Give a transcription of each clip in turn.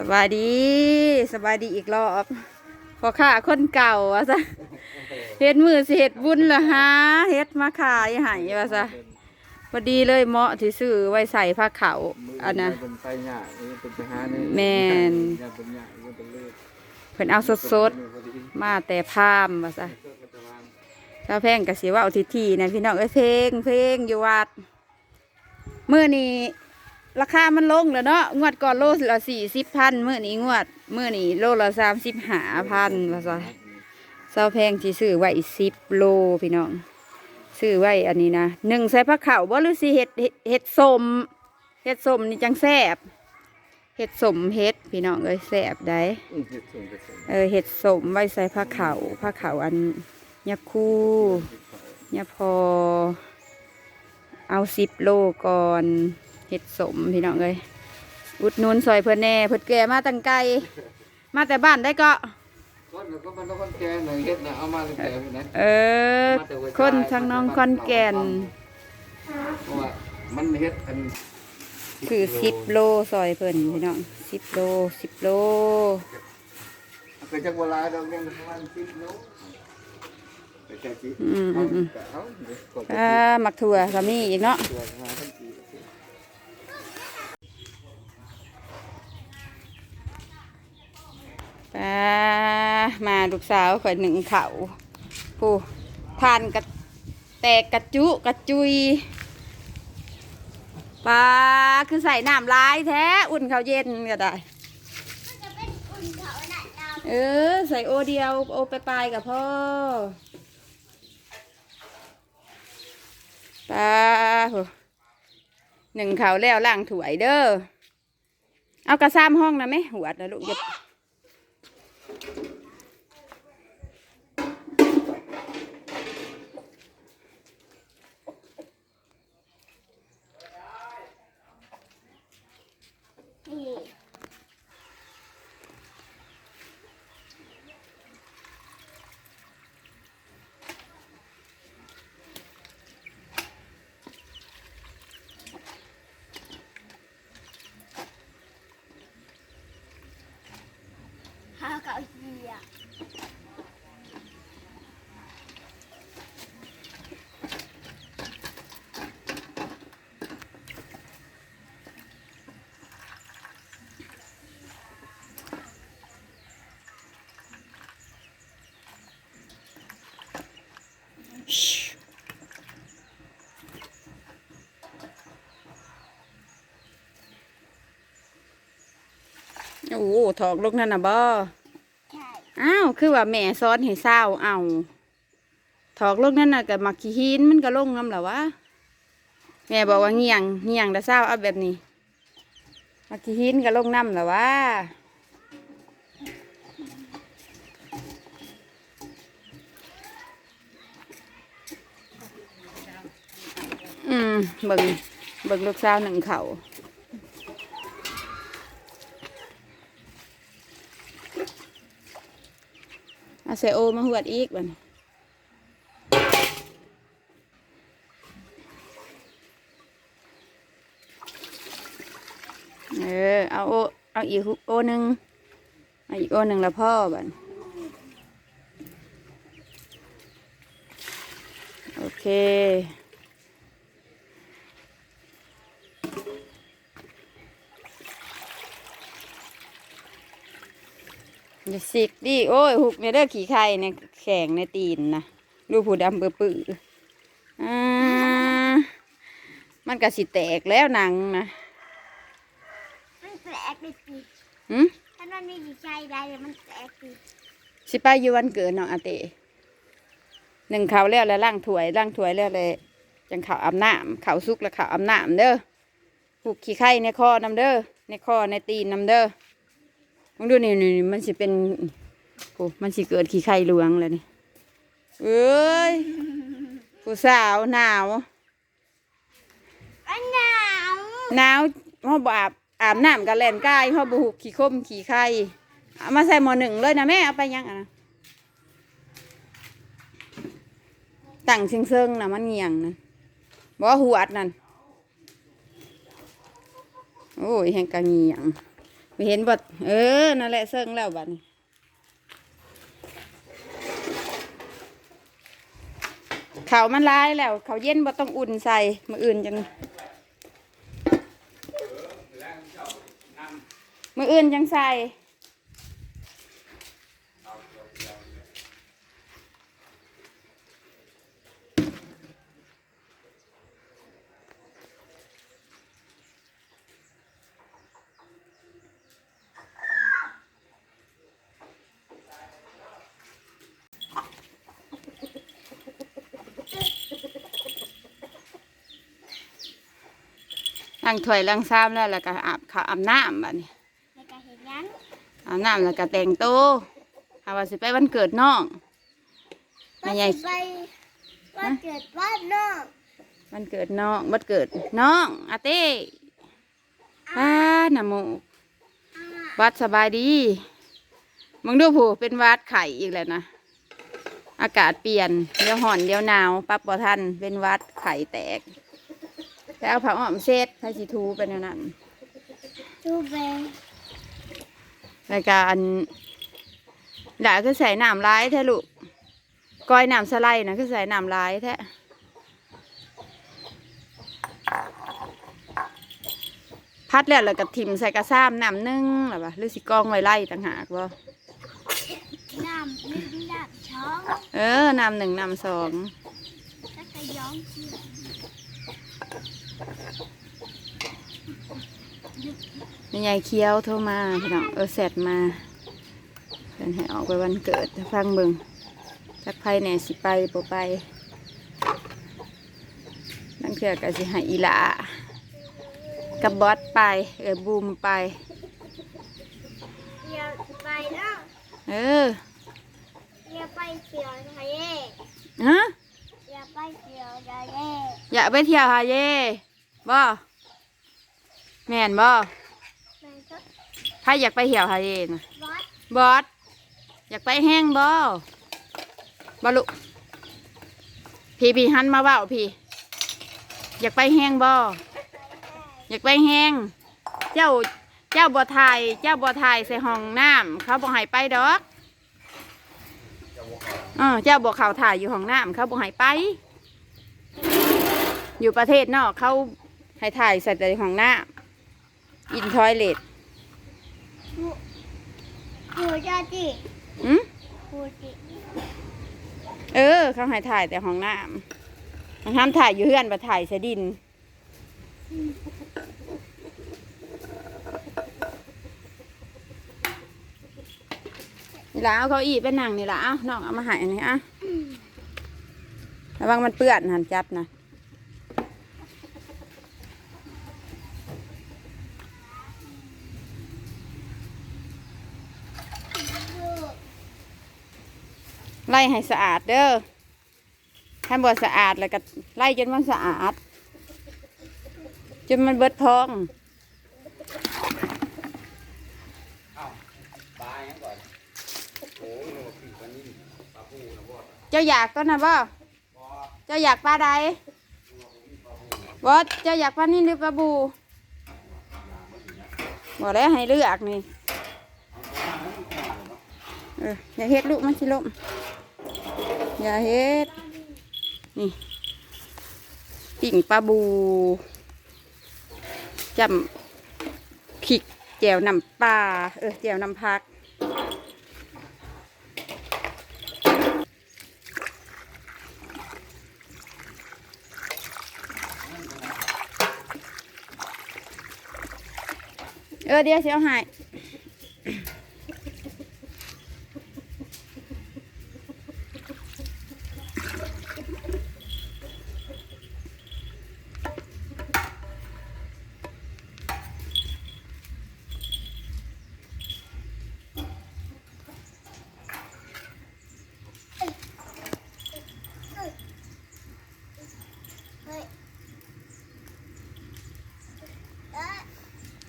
สบายดีสบายดีอีกรอบพอข้าคนเก่าอะซะเฮ็ดมือสิเฮ็ดบุญละฮะเฮ็ดมาขายให้ว่าซะพอดีเลยเหมาะที่ซื้อไว้ใส่ผ้าขาวอันน่ะเป็นไปหยานี่เป็นไปหานี่แม่นอย่าเป็นหยาอย่าเป็นเลือดเพิ่นเอาสดๆ มาแต่พามว่าซะถ้าแพงก็สิเว่าทีทีๆนะพี่น้องเอ้ยเพลงเพลงอยู่วัดมื้อนี้ ราคามันลงแล้วเนาะงวดก่อนโลละสี่สิบพันมื้อนี้งวดมื้อนี้โลละสามสิบห้าพันว่าซะเศร้าแพงที่ซื้อไว้สิบโลพี่น้องซื้อไว้อันนี้นะหนึ่งใส่ผักขาวบ่หรือสิเห็ดเฮ็ดเห็ดสมเห็ดสมนี่จังแซ่บเห็ดสมเห็ดพี่น้องเอ้ยแซ่บได้อืมเห็ดส่งไปส่งเออเห็ดสมไว้ใส่ผ้าขาวผ้าขาวอันยาคูยาพอ เอาสิบโลก่อน เห็ดสมพี่น้องเลยอุดหนุนซอยเพื่อนแน่เพื่อนแก่มาตั้งไกลมาแต่บ้านได้ก็คนก็มันต้องคนแก่หน่อยเฮ็ดนะเอามาเลยแต่นะเออคนทางน้องคอนแก่นเพราะว่ามันเฮ็ดอันคือสิบโลซอยเพื่อนพี่น้องสิบโลสิบโลเกิดจากโบราณเราเรียนประมาณสิบโลไปแค่สิอืมอืมอืมเอาเดี๋ยวกดไปอ่าหมักถั่วก็มีอีกเนาะ ตัวมาทั้งที ปลามาลูกสาวข่อยหนึ่งเขาผู้ทานกระแตกกระจุกระจุยปลาคือใส่น้ำลายแท้ อุ่นข้าวเย็นก็ได้เออ ใส่โอเดียว โอไปปลายกับพ่อปลาหนึ่งเขาแล้วล่างถวยเด้อเอากระซ้ำห้องนะไหมหัวนะลูก อย่าข้าวเก่าเหีย โอ้โหถอกลูกนั่นน่ะบ่ใช่อ้าวคือว่าแม่ซ้อนให้เศร้าเอาถอกลูกนั่นน่ะกับมักขี้หินมันก็ลงน้ำแหละวะแม่บอกว่าเงียงเงียงแต่เศร้าเอาแบบนี้มักขี้หินก็ลงน้ำแหละวะอืมเบิ่งเบิ่งลูกสาวหนึ่งเขาเอาเซโอมาหวดอีกบันเออ เอาโอ เอาอีกโอหนึ่งเอาอีกโอหนึ่งละพ่อบันโอเค อย่า สิกดิโอ้ยหุกเนี่ยเด้อขี่ไข่เนี่ยแข็งในตีนนะดูผู้ดำเปื้อปื้ออ่ามันก็สิแตกแล้วหนังนะมันแปลกดิสิหืมถ้ามันไม่ดีใจได้เลยมันแปลกดิสิไปอยู่วันเกิดน้องอาเตหนึ่งเขาวแล้วแล้วล่างถวยล่างถวยแล้วเลยจังเขาวอาบน้ำเขาวสุกแล้วเขาวอาบน้ำเด้อผูกขี้ไข่ในคอนำเด้อในคอในตีนนำเด้อ มองดูนี่นี่นี่มันสิเป็นโอ้มันสิเกิดขี้ไข่หลวงเลยนี่เอ้ยผู้สาวหนาวอันหนาวหนาวเขาบอาบอาบน้ำกับแลนกายเขาบุกขี่คมขี่ไข่เอามาใส่หมอหนึ่งเลยนะแม่เอาไปยังอะนะตั้งเชิงเซิงๆนะมันเงียงนะบอกว่าหัวดนั่นโอ้ยแหงกะเงียง ไม่เห็นบดเออ นั่นแหละเซิงแล้วบัดนี้เขามันร้ายแล้ว เขาเย็นบ่ต้องอุ่นใส่มืออื่นจังมืออื่นจังใส่ ล้างถ้วยล้างซ้ำแล้วแล้วก็อาบข้าวอาบน้ำบัดนี้แล้วก็เห็นยังอาบน้ำแล้วก็แต่งตัวหาว่าสิไปวันเกิดน้องแม่ใหญ่ว่าสิไปว่าเกิดว่านนอกวันเกิดน้องวันเกิดน้องอาเต้ป้าหนาโมวัดสบายดีมึงดูผู้เป็นวัดไข่อีกแล้วนะอากาศเปลี่ยนเดี๋ยวห่อนเดี๋ยวหนาวปรับบ่ทันเป็นวัดไข่แตก แล้วผักอ้อมเซตให้สิทูเป็นอย่างนั้นดูเบงรายการด่าคือใส่น้ำร้ายแท้ลูกก้อยน้ำสไลด์นะคือใส่น้ำร้ายแท้พัดแล้วแล้วก็ทิมใส่กระซ้ำน้ำนึ่งหรอปะหรือสิกองไว้ไล่ต่างหากบ่น้ำไม่ได้น้ำช้องเออน้ำหนึ่งน้ำสองแล้วก็ย้อมเชือก แม่ยายเคี้ยวโทรมาพี่น้องเออเสร็จมาเพิ่นให้ออกไปวันเกิดถ้าฟังเบิ่งจักไพ่แหน่สิไปบ่ไปนั่นคือก็สิให้อีหลากับบอสไปเออบูมไปเดี๋ยวไปแล้วเออเดี๋ยวไปเที่ยวทะเลฮะเดี๋ยวไปเที่ยวทะเลอยากไปเที่ยวหาเย่ บ่แม่นบ่มันก็ถ้าอยากไปเที่ยวหาเย่นะวัดบอสอยากไปแห้งบ่บ่ลุพี่พี่หันมาเว้าพี่ อยากไปแห้งบ่อยากไปแห้ง เจ้าเจ้าบ่ถ่ายเจ้าบ่ถ่ายใส่ห้องน้ำเขาบ่ให้ไปดอกเออเจ้าบ่เขาถ่ายอยู่ห้องน้ำเขาบ่ให้ไป อยู่ประเทศนอกเขา ให้ถ่ายใส่แต่ห้องน้ำอินทอยเลตปูจะจิอืมปูจิเออ เขาให้ถ่ายแต่ห้องน้ำห้ามถ่ายอยู่เฮือนมาถ่ายใส่ดิน นี่ละเอาเขาอีไปนั่งนี่ละเอาน้องเอามาใหายอันนี้อะระวังมันเปื้อนหันจับนะ ไล่ให้สะอาดเด้อถ้าบ่สะอาดแล้วก็ไล่จนมันสะอาด จนมันเบิดพองปลาอย่างก่อนโอ้ยโลปีปลานิ่มปลาปูนะบอสเจ้าอยากก็นะบ่เจ้าอยากปลาใดบอสเจ้าอยากปลานิ่หรือปลาบูบอกแล้วให้เลือกนี่ เอออย่าเฮ็ดลูกมันสิลม อย่าเฮ็ด นี่ปิ่งปลาบูจำผิกแจวน้ำปลาเออแจวน้ำพักเออเดี๋ยวเสียวหาย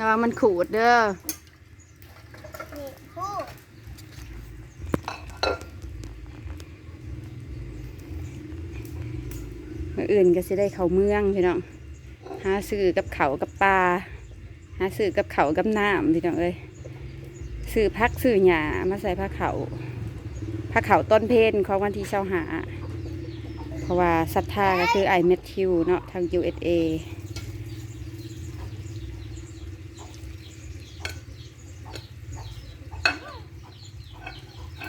ระวังมันขูดเด้อ นี่ปู มื่ อื่นก็สิได้เขาเมืองพี่น้องหาซื้อกับเขากับปลาหาซื้อกับเขากับน้ำพี่น้องเอ้ยซื้อพักซื้อหยามาใส่ผ้าเขาผ้าเขาต้นเพนของวันที่เช้าหา เพราะว่าศรัทธาก็คือไอเมทิวเนาะทาง USA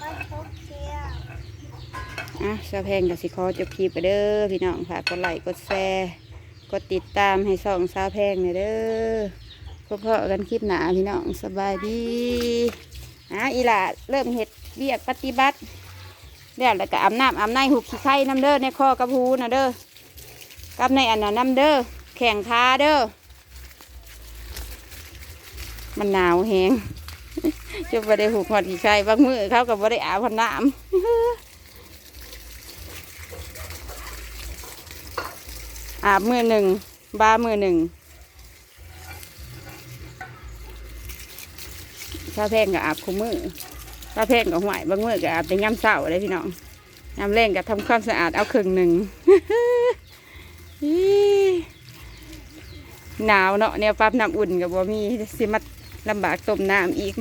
มันพกเที่ยว อะสาแพงกับสิขอจบคลิปไปเด้อพี่น้องค่ะกดไลค์กดแชร์กดติดตามให้ส่องสาวแพงหน่อยเด้อพบกันคลิปหนาพี่น้องสบายดีอะอีหล่าเริ่มเห็ดเวียกปฏิบัติเดี๋ยวแล้วก็อาบน้ำอาบในหุบขี้ไข่น้ำเด้อในคอกระพูนะเด้อกับในอันน่ะน้ำเด้อแข่งขาเด้อมันหนาวแหงจะไ่ได้หุบหอดขี้ไข่บางมือเขากับไ่ได้อาบน้ำ อาบมือหนึ่งบามือหนึ่งถ้าแพงก็อาบคู่มือถ้าแพงก็ห่วยบางมือก็อาบแต่ย่ำเศร้าเลยพี่น้องย่ำแรงก็ทำความสะอาดเอาครึ่งหนึ่งหนาวเนาะเนี่ยปั๊บน้ำอุ่นกับบ่มีสิมาลำบากต้มน้ำอีก